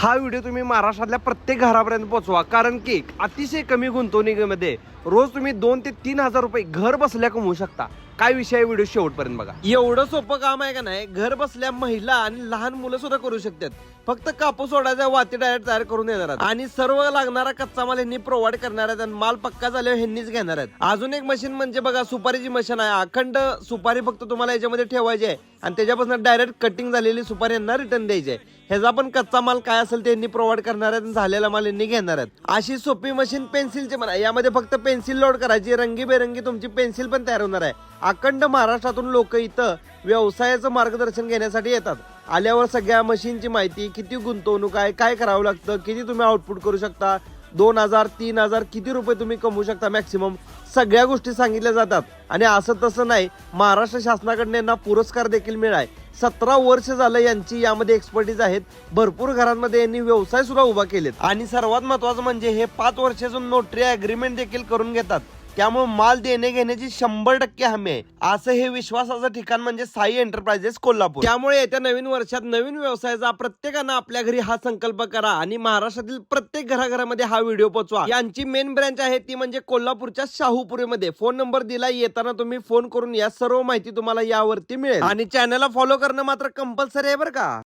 हा व्हिडिओ तुम्ही महाराष्ट्रातल्या प्रत्येक घरापर्यंत पोहोचवा. कारण की अतिशय कमी गुंतवणुकीमध्ये रोज तुम्ही दोन ते तीन हजार रुपये घर बसल्या कमवू शकता. काय विषय आहे व्हिडिओ शेवटपर्यंत बघा. एवढं सोपं काम आहे का नाही? घर बसल्या महिला आणि लहान मुलं सुद्धा करू शकतात. फक्त कापूस ओढायचा वाती डायरेक्ट तयार करून देणार आहेत. आणि सर्व लागणारा कच्चा माल यांनी प्रोव्हाइड करणार आहेत आणि माल पक्का झाल्यावर ह्यांनीच घेणार आहेत. अजून एक मशीन म्हणजे बघा सुपारीची मशीन आहे. अखंड सुपारी फक्त तुम्हाला याच्यामध्ये ठेवायची आहे. आणि त्याच्यापासून डायरेक्ट कटिंग झालेली सुपारी यांना रिटर्न द्यायची आहे. ह्याचा पण कच्चा माल काय असेल ते यांनी प्रोव्हाइड करणार आहेत आणि झालेला माल यांनी घेणार आहेत. अशी सोपी मशीन पेन्सिलची म्हणा यामध्ये फक्त पेन्सिल लोड करायची रंगीबेरंगी तुमची पेन्सिल पण तयार होणार आहे. अखंड महाराष्ट्रातून लोक इथं व्यवसायाचं मार्गदर्शन घेण्यासाठी येतात. आल्यावर सगळ्या मशीनची माहिती किती गुंतवणूक आहे काय करावं लागतं किती तुम्ही आउटपुट करू शकता दोन हजार तीन हजार किती रुपये तुम्ही कमवू शकता मॅक्सिमम सगळ्या गोष्टी सांगितल्या जातात. आणि असं तसं नाही महाराष्ट्र शासनाकडनं यांना पुरस्कार देखील मिळाय. सतरा वर्ष झालं यांची यामध्ये एक्सपर्टीज आहेत. भरपूर घरांमध्ये यांनी व्यवसाय सुद्धा उभा केलेत. आणि सर्वात महत्वाचं म्हणजे हे पाच वर्षाचं नोटरी अग्रीमेंट देखील करून घेतात. त्यामुळे माल देणे घेण्याची शंभर टक्के हमी आहे. असं हे विश्वासाचं ठिकाण म्हणजे साई एंटरप्राइजेस कोल्हापूर. त्यामुळे येत्या नवीन वर्षात नवीन व्यवसायाचा प्रत्येकानं आपल्या घरी हा संकल्प करा आणि महाराष्ट्रातील प्रत्येक घराघरामध्ये हा व्हिडिओ पोचवा. यांची मेन ब्रँच आहे ती म्हणजे कोल्हापूरच्या शाहूपुरीमध्ये. फोन नंबर दिला येताना तुम्ही फोन करून या सर्व माहिती तुम्हाला यावरती मिळेल. आणि चॅनलला फॉलो करणं मात्र कंपल्सरी आहे बरं का?